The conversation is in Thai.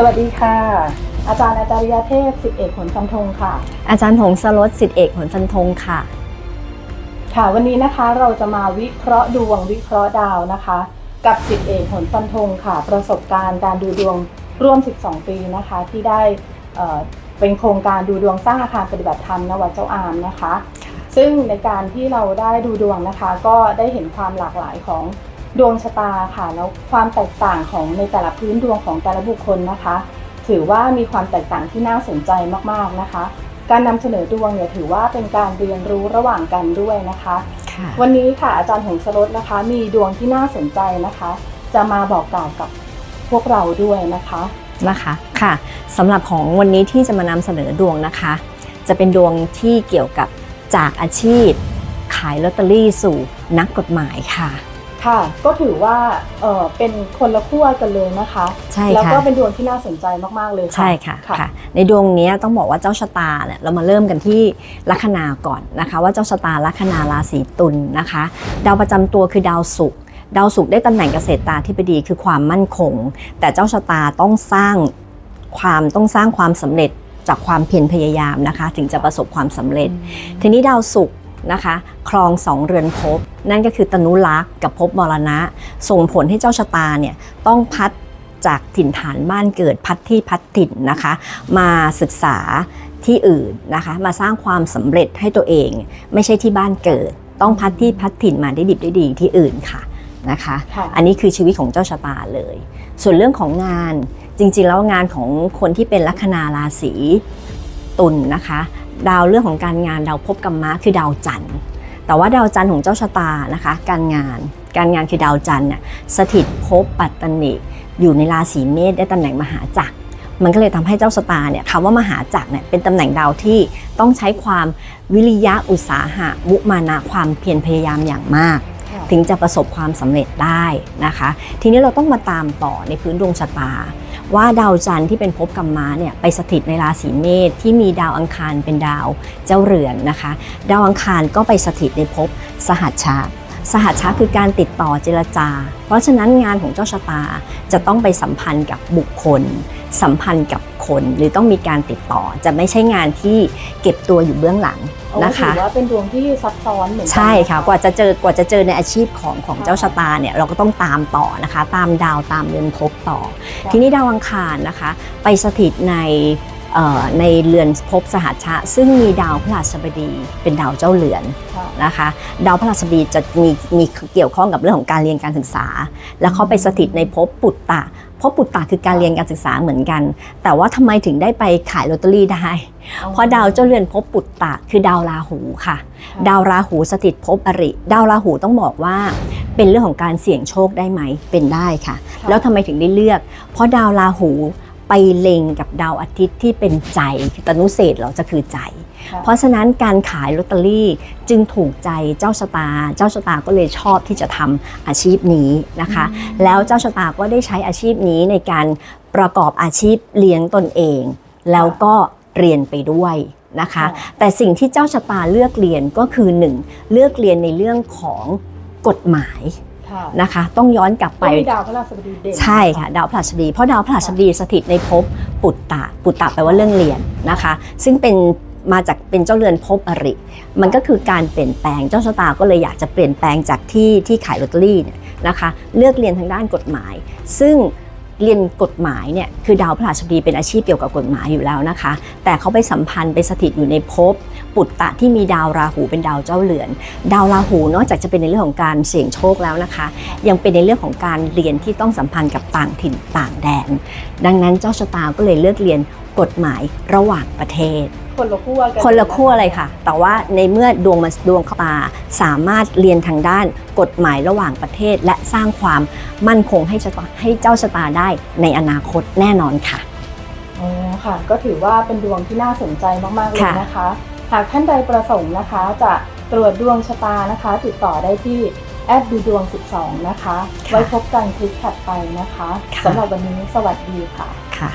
สวัสดีค่ะ อาจารย์อาจารยเทพสิบเอกผลฟันธงค่ะ อาจารย์หงสลดสิทธิเอกผลฟันธงค่ะ ค่ะ วันนี้นะคะเราจะมาวิเคราะห์ดวงวิเคราะห์ดาวนะคะ กับสิบเอกผลฟันธงค่ะ ประสบการณ์การดูดวงร่วม 12 ปีนะคะ ที่ได้เอ่อเป็นโครงการดูดวงสร้างอาคารปฏิบัติธรรมนวัดเจ้าอามนะคะ ซึ่งในการที่เราได้ดูดวงนะคะ ก็ได้เห็นความหลากหลายของ ดวงชะตาค่ะ แล้วความแตกต่างของในแต่ละพื้นดวงของแต่ละบุคคลนะคะ ถือว่ามีความแตกต่างที่น่าสนใจมากๆนะคะ การนำเสนอดวงเนี่ยถือว่าเป็นการเรียนรู้ระหว่างกันด้วยนะคะค่ะวันนี้ค่ะอาจารย์หงสลดนะคะ มีดวงที่น่าสนใจนะคะ จะมาบอกกล่าวกับพวกเราด้วยนะคะนะคะค่ะสำหรับของวันนี้ที่จะมานำเสนอดวงนะคะ จะเป็นดวงที่เกี่ยวกับจากอาชีพ ขายลอตเตอรี่สู่นักกฎหมายค่ะ ค่ะ ก็ถือว่าเออเป็นคนละขั้วกันเลยนะคะใช่แล้วค่ะก็เป็นดวงที่น่าสนใจมากๆเลยค่ะ ใช่ค่ะ ค่ะ ในดวงเนี้ยต้องบอกว่าเจ้าชะตาเนี่ยเรามาเริ่มกันที่ลัคนาก่อนนะคะ ว่าเจ้าชะตาลัคนาราศีตุลนะคะ ดาวประจำตัวคือดาวศุกร์ดาวศุกร์ได้ตำแหน่งเกษตรตาธิบดีคือความมั่นคง แต่เจ้าชะตาต้องสร้างความต้องสร้างความสำเร็จจากความเพียรพยายามนะคะ ถึงจะประสบความสำเร็จ ทีนี้ดาวศุกร์ นะคะครองสองเรือนภพนั่นก็คือตนุรักษ์กับภพมรณะ ส่งผลให้เจ้าชะตาเนี่ยต้องพัดจากถิ่นฐานบ้านเกิดพัดที่พัดถิ่นนะคะ มาศึกษาที่อื่นนะคะ มาสร้างความสำเร็จให้ตัวเอง ไม่ใช่ที่บ้านเกิด ต้องพัดที่พัดถิ่นมาได้ดิบได้ดีที่อื่นค่ะนะคะค่ะอันนี้คือชีวิตของเจ้าชะตาเลย ส่วนเรื่องของงานจริงๆแล้วงานของคนที่เป็นลัคนาราศีตุลนะคะ ดาวเรื่องของการงานดาวภพกรรมะคือดาวจันทร์ แต่ว่าดาวจันทร์ของเจ้าชะตานะคะ การงานการงานคือดาวจันทร์เนี่ยสถิตภพปัตตนิอยู่ในราศีเมษได้ตำแหน่งมหาจักรมันก็เลยทำให้เจ้าชะตาเนี่ยคำว่ามหาจักรเนี่ยเป็นตำแหน่งดาวที่ต้องใช้ความวิริยะอุตสาหะมุมานะความเพียรพยายามอย่างมากค่ะถึงจะประสบความสำเร็จได้นะคะ ทีนี้เราต้องมาตามต่อในพื้นดวงชะตา ว่าดาวจันทร์ที่เป็นภพกรรมะเนี่ยไปสถิตในราศีเมษที่มีดาวอังคารเป็นดาวเจ้าเรือนนะคะ ดาวอังคารก็ไปสถิตในภพสหัชชาสหัชชาคือการติดต่อเจรจา เพราะฉะนั้นงานของเจ้าชะตาจะต้องไปสัมพันธ์กับบุคคล สัมพันธ์กับคนหรือต้องมีการติดต่อจะไม่ใช่งานที่เก็บตัวอยู่เบื้องหลังโอ้นะคะถือว่าเป็นดวงที่ซับซ้อนเหมือนกัใช่ค่ะนกว่าจะเจอกว่าจะเจอในอาชีพของของค่ะเจ้าชะตาเนี่ยเราก็ต้องตามต่อนะคะ ตามดาวตามเรือนภพต่อค่ะทีนี้ดาวอังคารนะคะ ไปสถิตในเอ่อในเรือนภพสหัชชะ ซึ่งมีดาวพฤหัสบดีเป็นดาวเจ้าเรือนค่ะนะคะ ดาวพฤหัสบดีจะมีมีเกี่ยวข้องกับเรื่องของการเรียนการศึกษา แล้วเขาไปสถิตในภพปุตตะ ภพปุตตะคือการเรียนการศึกษาเหมือนกัน แต่ว่าทำไมถึงได้ไปขายลอตเตอรี่ได้ เพราะดาวเจ้าเรือนภพปุตตะคือดาวราหูค่ะ ดาวราหูสถิตภพอริ ดาวราหูต้องบอกว่า เป็นเรื่องของการเสี่ยงโชคได้ไหมเป็นได้ค่ะค่ะแล้วทำไมถึงได้เลือก เพราะดาวราหู ไปเล็งกับดาวอาทิตย์ที่เป็นใจคือตนุเศษเราจะคือใจค่ะเพราะฉะนั้นการขายลอตเตอรี่จึงถูกใจเจ้าชะตา เจ้าชะตาก็เลยชอบที่จะทำอาชีพนี้นะคะ แล้วเจ้าชะตาก็ได้ใช้อาชีพนี้ในการประกอบอาชีพเลี้ยงตนเอง แล้วก็เรียนไปด้วยนะคะค่ะแต่สิ่งที่เจ้าชะตาเลือกเรียนก็คือหนึ่งเลือกเรียนในเรื่องของกฎหมายค่ะ นะคะ ต้องย้อนกลับไปก็มีดาวพฤหัสบดีเด่นใช่ค่ะดาวพฤหัสบดี เพราะดาวพฤหัสบดีสถิตในภพปุตตะปุตตะแปลว่าเรื่องเรียนนะคะ ซึ่งเป็นมาจากเป็นเจ้าเรือนภพอริ มันก็คือการเปลี่ยนแปลงเจ้าชะตาก็เลยอยากจะเปลี่ยนแปลงจากที่ที่ขายลอตเตอรี่เนี่ยนะคะ เลือกเรียนทางด้านกฎหมาย ซึ่ง เรียนกฎหมายเนี่ยคือดาวพฤหัสบดีเป็นอาชีพเกี่ยวกับกฎหมายอยู่แล้วนะคะ แต่เขาไปสัมพันธ์ไปสถิตอยู่ในภพปุตตะที่มีดาวราหูเป็นดาวเจ้าเรือน ดาวราหูนอกจากจะเป็นในเรื่องของการเสี่ยงโชคแล้วนะคะ ยังเป็นในเรื่องของการเรียนที่ต้องสัมพันธ์กับต่างถิ่นต่างแดน ดังนั้นเจ้าชะตาก็เลยเลือกเรียนกฎหมายระหว่างประเทศ คนละขั้วกันคนละขั้วเลยค่ะ แต่ว่าในเมื่อดวงมันดวงเข้ามาสามารถเรียนทางด้านกฎหมายระหว่างประเทศ และสร้างความมั่นคงให้ชะตาให้เจ้าชะตาได้ในอนาคตแน่นอนค่ะอ๋อค่ะ ก็ถือว่าเป็นดวงที่น่าสนใจมากๆเลยค่ะนะคะ หากท่านใดประสงค์นะคะ จะตรวจดวงชะตานะคะ ติดต่อได้ที่แอดดูดวง 12 นะคะ ไว้พบกันคลิปถัดไปนะคะค่ะสำหรับวันนี้สวัสดีค่ะค่ะ